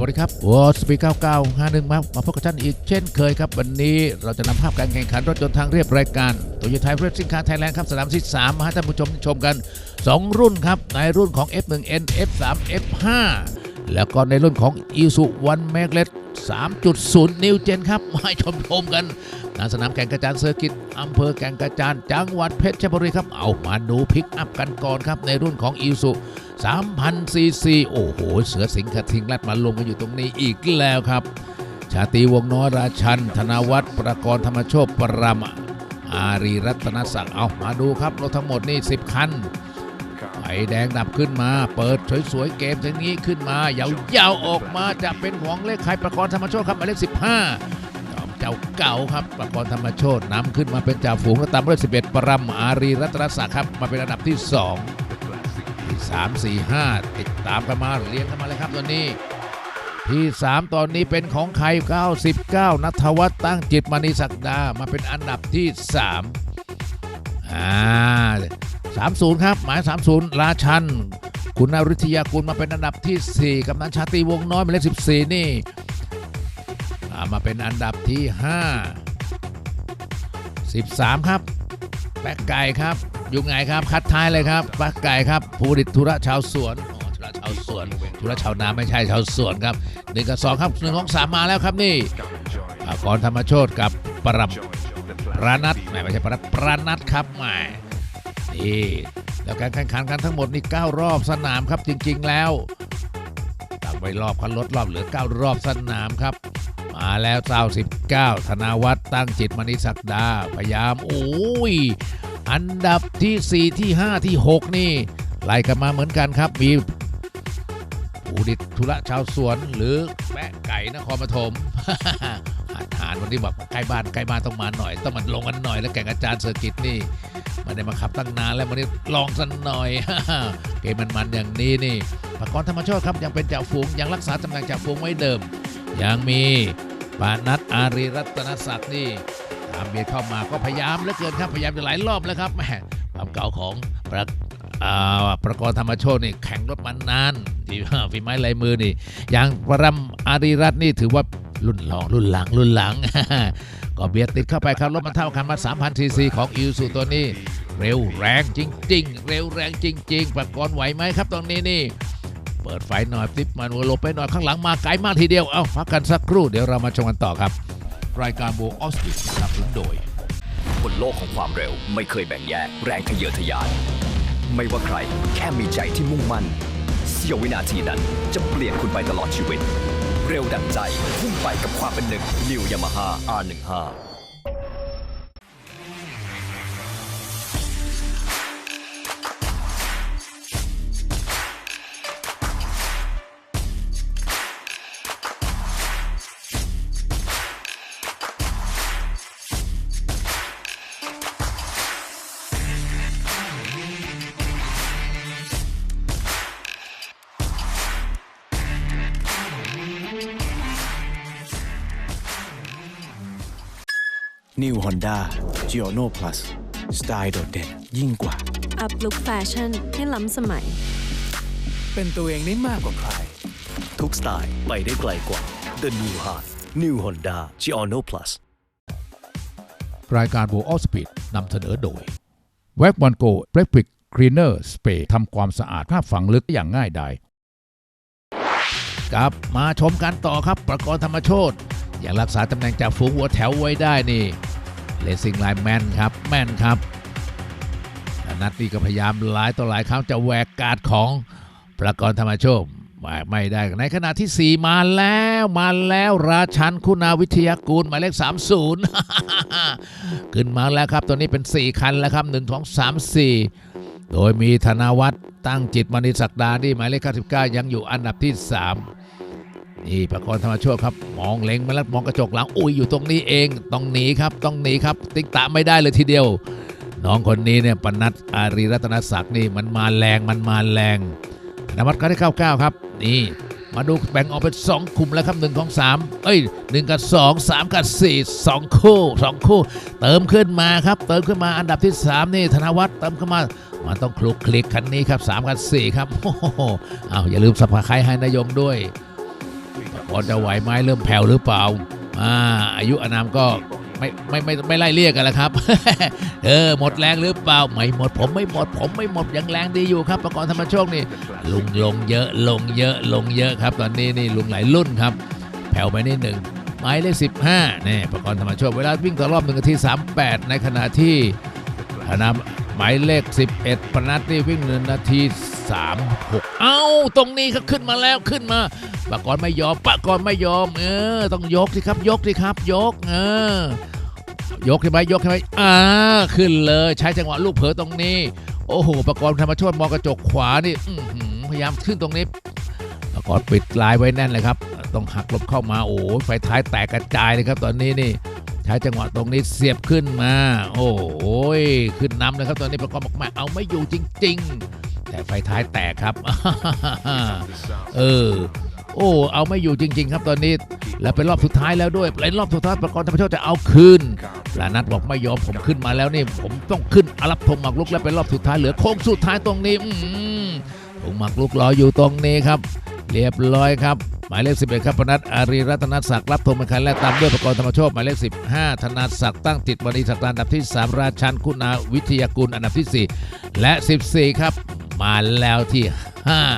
วัสดีครับวอสปี9951มามาพบกับท่านอีกเช่นเคยครับ วันนี้เราจะนำภาพการแข่งขันรถยนต์ทางเรียบรายการโตโยต้าเรสซิ่งคาร์ไทยแลนด์ครับสนามที่3มาให้ท่านผู้ชมชมกัน 2 รุ่นครับ ในรุ่นของ F1N F3 F5 แล้วก็ในรุ่นของ i s u One m a g l e t 3.0 New Gen ครับมาชมชมกันณสนามแข่งกระจานเซอร์กิตอำเภอแก่งกระจานจังหวัดเพชรบุรีครับ เอามาดูพิกอัพกันก่อนครับ ในรุ่นของ i s u 3,000ซีซีโอ้โห เสือสิงห์กรทิงลัดมาลงกันอยู่ตรงนี้อีกแล้วครับ ชาตรีวงศ์น้อยราชัน ธนวัฒน์ประกรณ์ธรรมโชคปรามอารีรัตนศักดิ์เอามาดูครับรถทั้งหมดนี่ 10 คัน ไฟแดงดับขึ้นมา เปิดสวยๆเกมทั้งนี้ขึ้นมายาวๆออกมาจะเป็นของเลขใครประกรธรรมโชคครับหมายเลข15จอมเจ้าเก่าครับประกรธรรมโชคนำขึ้นมาเป็นจ่าฝูงและตามด้วย11 ปรำอารีรัตนศักดิ์ครับมาเป็นอันดับที่2ที่3 4 5 ติดตามกันมาเรียงกันมาเลยครับตอนนี้ที่ 3 ตอนนี้เป็นของใคร 99 นัทวัฒน์ตั้งจิตมณีศักดา มาเป็นอันดับที่ 3 อ่า 30 ครับหมาย 30 ราชัน คุณนริทยากุลมาเป็นอันดับที่ 4กำนันชาตรีวงศ์น้อยหมายเลข14 นี่อ่มาเป็นอันดับที่ 5 13 ครับแปะไก่ครับอยู่ไงครับคัดท้ายเลยครับแปะไก่ครับภูริตธุระชาวสวนธุระชาวสวนธุระชาวนาไม่ใช่ชาวสวนครับหนึ่งกับสองครับหนึ่งของสามมาแล้วครับนี่อากรธรรมโชตกับปรำปรานัทไม่ใช่ปรานัทปรานัทครับแหม นี่แล้วการแข่งขันกันทั้งหมดนี่9รอบสนามครับจริง ๆ แล้วตั้งไว้รอบคันลดรอบเหลือ 9 รอบสนามครับ มาแล้วเจ้า19ธนาวัฒน์ตั้งจิตมณีศักดาพยายามโอ้ยอันดับที่ 4 ที่ 5 ที่ 6 นี่ไล่กันมาเหมือนกันครับมีผูดิตธุระชาวสวนหรือแปะไก่นครปฐม อาหารวันนี้แบบใกล้บ้านใกล้บ้านต้องมาหน่อย ต้องมันลงกันหน่อยแล้วแข่งอาจารย์เซอร์กิตนี่ไมันได้มาขับตั้งนานแล้ววันนี้ลองสันหน่อยเกมมันๆอย่างนี้นี่ปากรธรรมโชตครับยังเป็นจ่าฝูงยังรักษาตำแหน่งจ่าฝูงไว้เดิม ยังมีปานัทอารีรัตนศักดิ์นี่ตามเบียดเข้ามาก็พยายามเหลือเกินครับพยายามจะหลายรอบแล้วครับแหมความเก่าของประอาประกรณ์ธรรมโชคนี่แข่งรถมานนานที่ฝีไม้ลายมือนี่อย่างปรำอารีรัตน์นี่ถือว่า รุ่นรองรุ่นหลังรุ่นหลัง ก็เบียดติดเข้าไปครับรถมันเท่ากันมา3,000ซีซีของอิวสุตัวนี้ เร็วแรงจริง ๆ เร็วแรงจริง ๆประกรณ์ไหวไหมครับตรงนี้นี่ เปิดไฟหน่อยติปมันหลบไปหน่อยข้างหลังมาไกลมากทีเดียวเอ้าพักกันสักครู่เดี๋ยวเรามาชมกันต่อครับ รายการโบออสติสนับสนุนโดย บนโลกของความเร็วไม่เคยแบ่งแยกแรงทะเยอทะยาน ไม่ว่าใครแค่มีใจที่มุ่งมั่นเสี้ยววินาทีนั้นจะเปลี่ยนคุณไปตลอดชีวิต เร็วดั่งใจพุ่งไปกับความเป็นหนึ่งนิวยามาฮ่า R15 New Honda Giorno Plus สไตล์โดดเด่นยิ่งกว่า อัพลุคแฟชั่นให้ล้ำสมัย เป็นตัวเองได้มากกว่าใคร ทุกสไตล์ไปได้ไกลกว่า The New Heart New Honda g i o n o Plus รายการ w o r l d Speed นำเสนอโดย w e b o n Go r e p l i c Cleaner Spray ทำความสะอาดผ้าฝังลึกอย่างง่ายดายกลับมาชมกันต่อครับ ประกรณ์ธรรมโชตย่างรักษาตำแหน่งจากฝูงวัวแถวไว้ได้นี่ เลสซิ่งไลน์แมนครับแม่นครับนัดนี้ก็พยายามหลายต่อหลายครั้งจะแหวกการดของประกรธรรมโชตแหวกไม่ได้ในขณะที่ 4 มาแล้วมาแล้วราชันคุณาวิทยากูลหมายเลข 30 ขึ้นมาแล้วครับ ตัวนี้เป็น 4 คันแล้วครับ1 2 3 4 โดยมีธนวัฒน์ตั้งจิตมณีศักดาที่หมายเลข 99 ยังอยู่อันดับที่ 3 นี่ประกรณ์ธรรมโชคครับ มองเล็งมาแล้วมองกระจกหลังอุ้ยอยู่ตรงนี้เอง ต้องหนีครับ ต้องหนีครับ ติ๊กตามไม่ได้เลยทีเดียว น้องคนนี้เนี่ยปนัดอารีรัตนศักดิ์นี่มันมาแรงมันมาแรงธนวัฒน์ก็ได้99ครับ นี่ มาดูแบ่งออกเป็น2กลุ่มแล้วครับ1ของ3เอ้ย1กับ2 3กับ4 2คู่2คู่ เติมขึ้นมาครับ เติมขึ้นมาอันดับที่3นี่ธนวัฒน์เติมเข้ามามันต้องคลุกคลิกคันนี้ครับ3กับ4ครับโอ้โหอ้าวอย่าลืมสับขาไครให้นายงด้วย อนจะไหวไหมเริ่มแผ่วหรือเปล่าอ่าอายุอนามก็ไม่ไม่ไม่ไม่ไล่เรียกกันแล้วครับ เออหมดแรงหรือเปล่าไม่หมดผมไม่หมดผมไม่หมดยังแรงดีอยู่ครับประกรณ์ธรรมโชคนี่ลุงลงเยอะลงเยอะลงเยอะครับ ตอนนี้นี่ลุงหลายรุ่นครับ แผ่วไปนิดหนึ่งหมายเลข15นี่ประกรณ์ธรรมโชคเวลาวิ่งต่อรอบ1นาที38ในขณะที่คณะ หมายเลข 11ปนัดนี่วิ่ง1นาที 36 เอ้า ตรงนี้ก็ขึ้นมาแล้วขึ้นมาปะกรณ์ไม่ยอมปะกรณ์ไม่ยอม เออ ต้องยกสิครับ ยกสิครับ ยก เออ ยกใช่ไหมยกใช่ไหมอ่า ขึ้นเลยใช้จังหวะลูกเผลอตรงนี้ โอ้โหปะกรณ์ธรรมโชคมองกระจกขวานี่พยายามขึ้นตรงนี้แล้วก็ปิดลายไว้แน่นเลยครับ ต้องหักหลบเข้ามาโอ้ไฟท้ายแตกกระจายเลยครับ ตอนนี้นี่ ใช้จังหวะตรงนี้เสียบขึ้นมา โอ้ยขึ้นนำเลยครับตอนนี้ประกอบบอกมาเอาไม่อยู่จริง ๆ แต่ไฟท้ายแตกครับ เออโอ้เอาไม่อยู่จริง ๆ ครับตอนนี้ แล้วเป็นรอบสุดท้ายแล้วด้วยเป็นรอบสุดท้ายประกอบธรรมโชคจะเอาคืนลานัดบอกไม่ยอมผมขึ้นมาแล้วนี่ผมต้องขึ้นอารับธงหมากลุกแล้วเป็นรอบสุดท้ายเหลือโค้งสุดท้ายตรงนี้อืมธงหมากลุกรออยู่ตรงนี้ครับ เรียบร้อยครับ มายเลข 11 ครับปนัดอารีรัตนศักดิ์รับธงเป็นคันแรกตามด้วยประกรณ์ธรรมโชคหมายเลข 15 ธนาศักดิ์ตั้งจิตวณีศักดิ์อันดับที่ 3 ราชันคุณาวิทยากุลอันดับที่ 4 และ 14 ครับ มาแล้วที่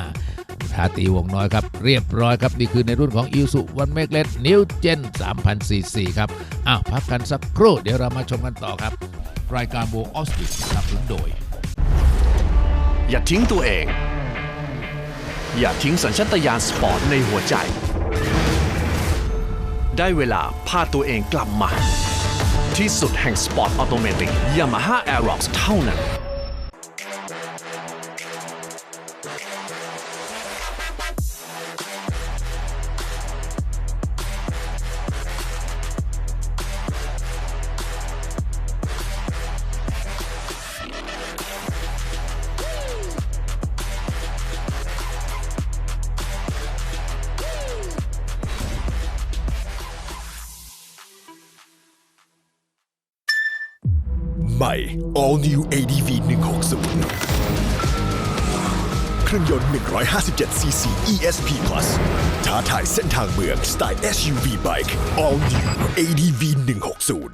5ทาตีวงน้อยครับ เรียบร้อยครับ นี่คือในรุ่นของอิวสุวันเมกเลตนิวเจน3,000ซีซีครับอ้าวพักกันสักครู่เดี๋ยวเรามาชมกันต่อครับ รายการโบออสติสนับสนุนโดย อย่าทิ้งตัวเอง อย่าทิ้งสัญชาตญาณสปอร์ตในหัวใจ ได้เวลาพาตัวเองกลับมา ที่สุดแห่งสปอร์ตออโตเมติกยามาฮ่าแอร์ร็อกเท่านั้น ม่ All New ADV 160 เครื่องยนต์ 157cc ESP Plus ท้าทายเส้นทางเมืองสไตล์ SUV Bike All New ADV 160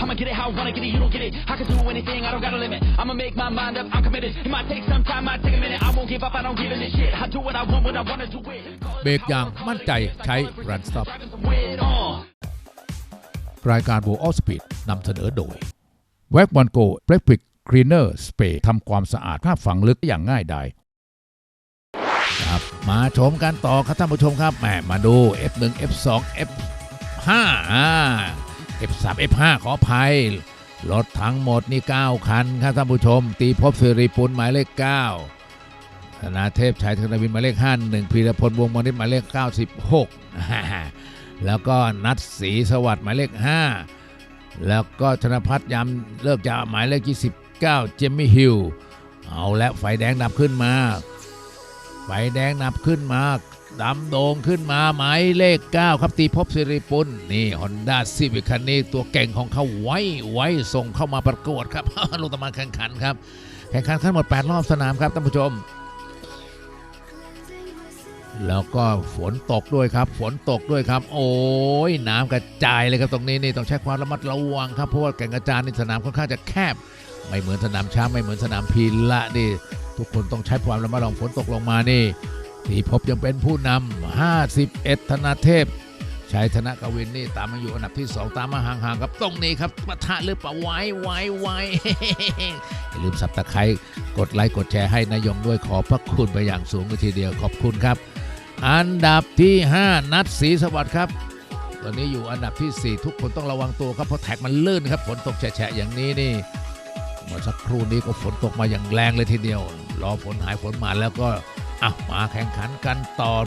I'ma get it how I wanna get it, you don't get it. I can do anything, I don't got a limit. I'ma make my mind up, I'm committed. It might take some time, might take a minute. I won't give up, I don't give in this shit. I do what I want when I wanna do it. เบรกอย่างมั่นใจใช้ Run Stop Wait on. รายการโบออสปีดนำเสนอโดย w a c วันโกเ e ร i c Cleaner Spray ทำความสะอาดภาพฝังลึกอย่างง่ายดายครับมาชมกันต่อครับท่านผู้ชมครับแหมมาดู F1 F2 F5 อ่า F3 F5 ขออภัยรถทั้งหมดนี่ 9 คันครับท่านผู้ชม ตีพบสิริปุลหมายเลข 9 ธนาเทพชัยธนวินหมายเลข 51พีรพลวงมณิตหมายเลข 96 แล้วก็นัดศรีสวัสดิ์หมายเลข 5 แล้วก็ธนพัฒน์ยามเลิกจะหมายเลข29เจมมี่ฮิลเอาและไฟแดงดับขึ้นมา ไฟแดงดับขึ้นมาดำโด่งขึ้นมาหมายเลข 9 ครับตีพบสิริปุลนี่ฮอนด้าซีวิคันนี้ตัวเก่งของเขาไว้ไว้ส่งเข้ามาประกวดครับลงตะมาแข่งขันครับ แข่งขันทั้งหมด 8 รอบสนามครับท่านผู้ชม แล้วก็ฝนตกด้วยครับ ฝนตกด้วยครับ โอ้ยน้ำกระจายเลยครับตรงนี้นี่ต้องใช้ความระมัดระวังครับเพราะว่าแก่งกระจานนี่สนามค่อนข้างจะแคบ ไม่เหมือนสนามช้างไม่เหมือนสนามพีละนี่ทุกคนต้องใช้ความระมัดระวังฝนตกลงมานี่ทีพบยังเป็นผู้นำ51 ธนาเทพชัยธนกวินนี่ตามมาอยู่อันดับที่ 2 ตามมาห่างๆครับตรงนี้ครับปะทะหรือเปล่าไว้ไว้ไว้อย่าลืมสับตะไคร้กดไลค์กดแชร์ให้นายงด้วยขอบพระคุณไปอย่างสูงเลยทีเดียวขอบคุณครับ อันดับที่ 5 นัดศรีสวัสดิ์ครับ ตอนนี้อยู่อันดับทีสี่ 4 ทุกคนต้องระวังตัวครับเพราะแท็กมันลื่นครับฝนตกแฉะอย่างนี้นี่เมื่อสักครู่นี้ก็ฝนตกมาอย่างแรงเลยทีเดียว รอฝนหายฝนมาแล้วก็อะมาแข่งขันกันตอน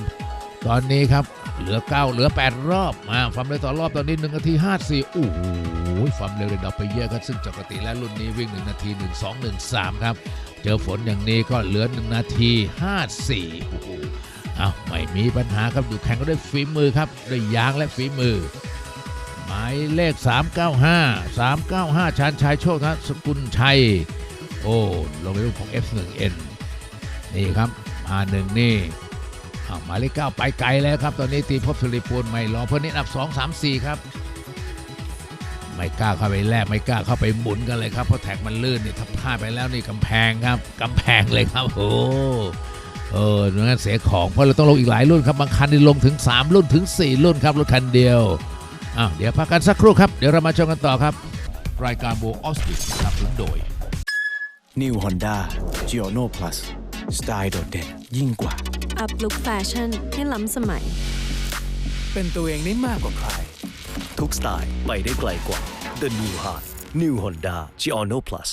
ตอนนี้ครับเหลือ 9 เหลือ 8 รอบมาความเร็วต่อรอบตอนนี้1นาที54โอ้โหความเร็วเลยดับไปเยอะครับซึ่งปกติแล้วรุ่นนี้วิ่ง 1 นาที 1 2 1 3 ครับ เจอฝนอย่างนี้ก็เหลือ 1 นาที 54โอ้โห อ้าไม่มีปัญหาครับอยู่แข่งก็ด้วยฝีมือครับด้วยยางและฝีมือ หมายเลข 395 395 ชานชัยโชคนะสกุลชัย โอ้ลงในรูปของ F1N นี่ครับม51นี่อ้าวหมายเลข9ไปไกลแล้วครับ ตอนนี้ตีพบสุริปูนไม่รอเพื่อนนิดอันดับ2 3 4ครับ ไม่กล้าเข้าไปแลกไม่กล้าเข้าไปหมุนกันเลยครับเพราะแท็กมันลื่นนี่ถ้าพลาดไปแล้วนี่กำแพงครับกำแพงเลยครับโอ้ เอองั้นเสียของเพราะเราต้องลงอีกหลายรุ่นครับบางคันนี่ลงถึง 3 รุ่นถึง 4 รุ่นครับรถคันเดียวอ้าวเดี๋ยวพักกันสักครู่ครับเดี๋ยวเรามาชมกันต่อครับ รายการโบออสติสนับสนุนโดย New Honda g i o n o Plus สไตล์โดดเด่นยิ่งกว่า อัพลุคแฟชั่นให้ล้ำสมัย เป็นตัวเองได้มากกว่าใคร ทุกสไตล์ไปได้ไกลกว่า The New Heart New Honda g i o n o Plus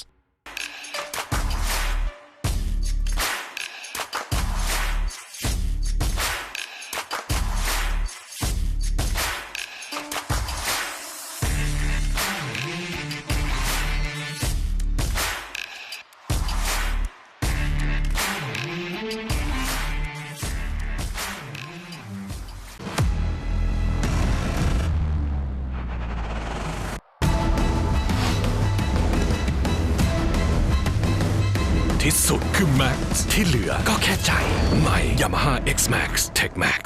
ที่สุดคือ Max ที่เหลือก็แค่ใจ ใหม่ Yamaha X Max Tech Max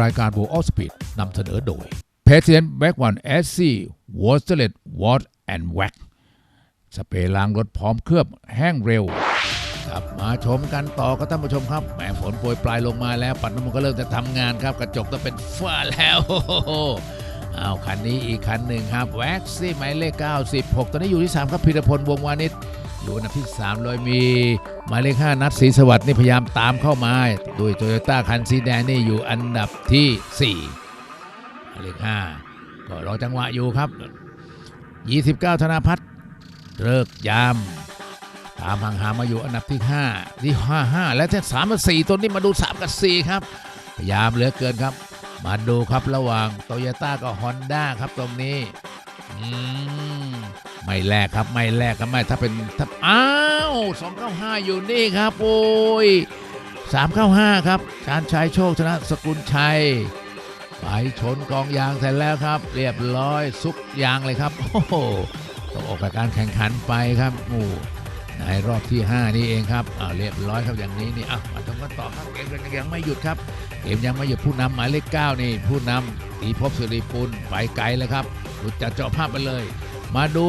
รายการโบออสปีดนำเสนอโดย p a t i e n t b a c k One SC w a t e r l e t Wash and Wax สเปรย์ล้างรถพร้อมเคลือบแห้งเร็วกลับมาชมกันต่อครับท่านผู้ชมครับแหมฝนโปรยปลายลงมาแล้ว ปัดน้ำมันก็เริ่มจะทำงานครับ กระจกต้องเป็นฝ้าแล้วเอาคันนี้อีกคันหนึ่งครับ แว็กซี่หมายเลข 96 ตอนนี้อยู่ที่ 3 ครับพิรพลวงวานิช อยู่อันดับที่ 3 โดยมี หมายเลข 5 นัดศรีสวัสดิ์นี่พยายามตามเข้ามาโดยโตโยต้าคันสีแดงนี่อยู่อันดับที่ 4 หมายเลข 5 ก็รอจังหวะอยู่ครับ 29 ธนาพัฒน์เลิกยามตามห่างๆมาอยู่อันดับที่ 5 ที่ 55 และที่3กับ4ตัวนี้มาดู 3 กับ 4 ครับ พยายามเหลือเกินครับ มาดูครับระหว่างโตโยต้ากับฮอนด้าครับตรงนี้ อืม ไม่แลกครับไม่แลกครับไม่ถ้าเป็นถ้าอ้าว295อยู่นี่ครับ โอ้ย395ครับชาญชัยโชคชนะสกุลชัยไปชนกองยางเสร็จแล้วครับ เรียบร้อยซุกยางเลยครับ โอ้โหต้องออกจากการแข่งขันไปครับโอ้ในรอบที่ 5 นี่เองครับอ้าวเรียบร้อยครับอย่างนี้นี่อะมาชมกันต่อครับเกมยังไม่หยุดครับเกมยังไม่หยุดผู้นำหมายเลข9นี่ผู้นำตีภพสิริปุลไปไกลเลยครับหลุดจัดเจาะภาพไปเลย มาดู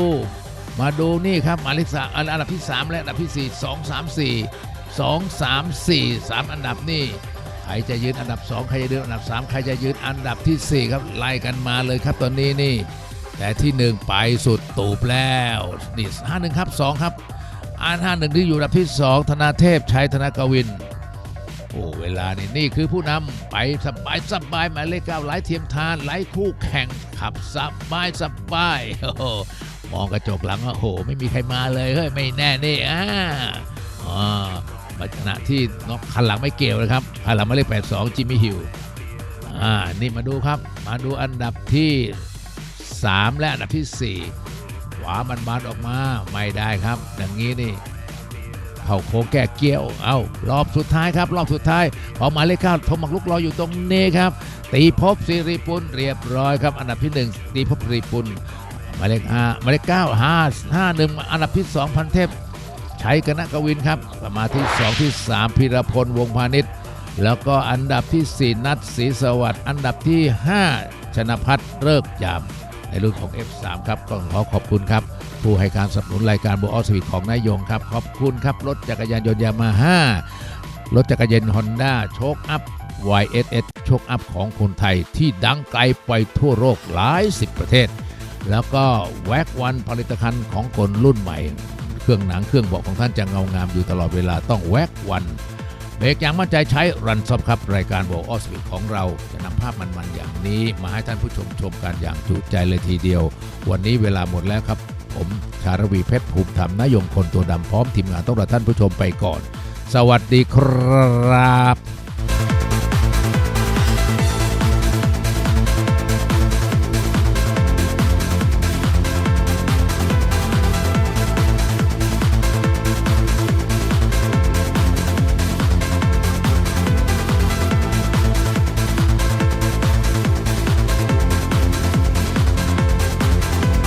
มาดูนี่ครับหมายเลขสามอันดับที่ 3 และอันดับที่ 4 2 3 4 2 3 4 3 อันดับนี่ใครจะยืนอันดับ 2 ใครจะยืนอันดับ 3 ใครจะยืนอันดับทีสี่ 4 ครับไล่กันมาเลยครับตอนนี้นี่ แต่ที่ 1 ไปสุดตูบแล้วนี่ห้าหนึ่งครับ 2 ครับ อันห้าหนึ่งที่อยู่อันดับที่ 2 ธนาเทพชัยธนกวิน เวลานี่นี่คือผู้นำไปสบายสบายหมายเลขเก้าไล่เทียมทานไล่คู่แข่งขับสบายสบายโอ้โหมองกระจกหลังว่าโอ้โห ไม่มีใครมาเลยเฮ้ยไม่แน่นี่อ่าอ๋อมาขณะที่นอกคันหลังไม่เกี่ยวนะครับคันหลังหมายเลขแปดสองจิมมี่ฮิวอ่านี่มาดูครับมาดูอันดับที่ 3 และอันดับที่ 4 ขวามันบานออกมาไม่ได้ครับ อย่างนี้นี่ เข้าโค้งแก้เกี้ยว เอารอบสุดท้ายครับ รอบสุดท้ายขอหมายเลขเก้าโทมักลุกรออยู่ตรงนี้ครับ ตีภพสิริปุลเรียบร้อยครับ อันดับที่หนึ่งตีภพสิริปุลหมายเลขห้าหมายเลขเก้าห้าห้าหนึ่งอันดับที่สองพันเทพชัยกนกวินครับมาที่สองที่สามพีรพลวงพาณิชย์แล้วก็อันดับที่สี่นัดศรีสวัสดิ์อันดับที่ห้าชนะพัฒน์เลิกยาม ในรุ่นของ F3 ครับก็ขอขอบคุณครับ ผู้ให้การสนับสนุนรายการโบออสวิตของนายยงครับ ขอบคุณครับ รถจักรยานยนต์ยามาฮ่ารถจักรยานฮอนด้าโชคอัพ YSS โชคอัพของคนไทยที่ดังไกลไปทั่วโลกหลายสิบประเทศ แล้วก็แวกวันผลิตภัณฑ์ของคนรุ่นใหม่ เครื่องหนังเครื่องเบาะของท่านจะเงางามอยู่ตลอดเวลาต้องแวกวัน เบรกอย่างมั่นใจใช้รันซอบครับรายการโบออสวิตของเรา จะนำภาพมันๆอย่างนี้ มาให้ท่านผู้ชมชมกันอย่างจุใจเลยทีเดียว วันนี้เวลาหมดแล้วครับ ผมชารวีเพชรภูมิธรรมนายงคนตัวดำพร้อมทีมงานต้องลาท่านผู้ชมไปก่อน สวัสดีครับ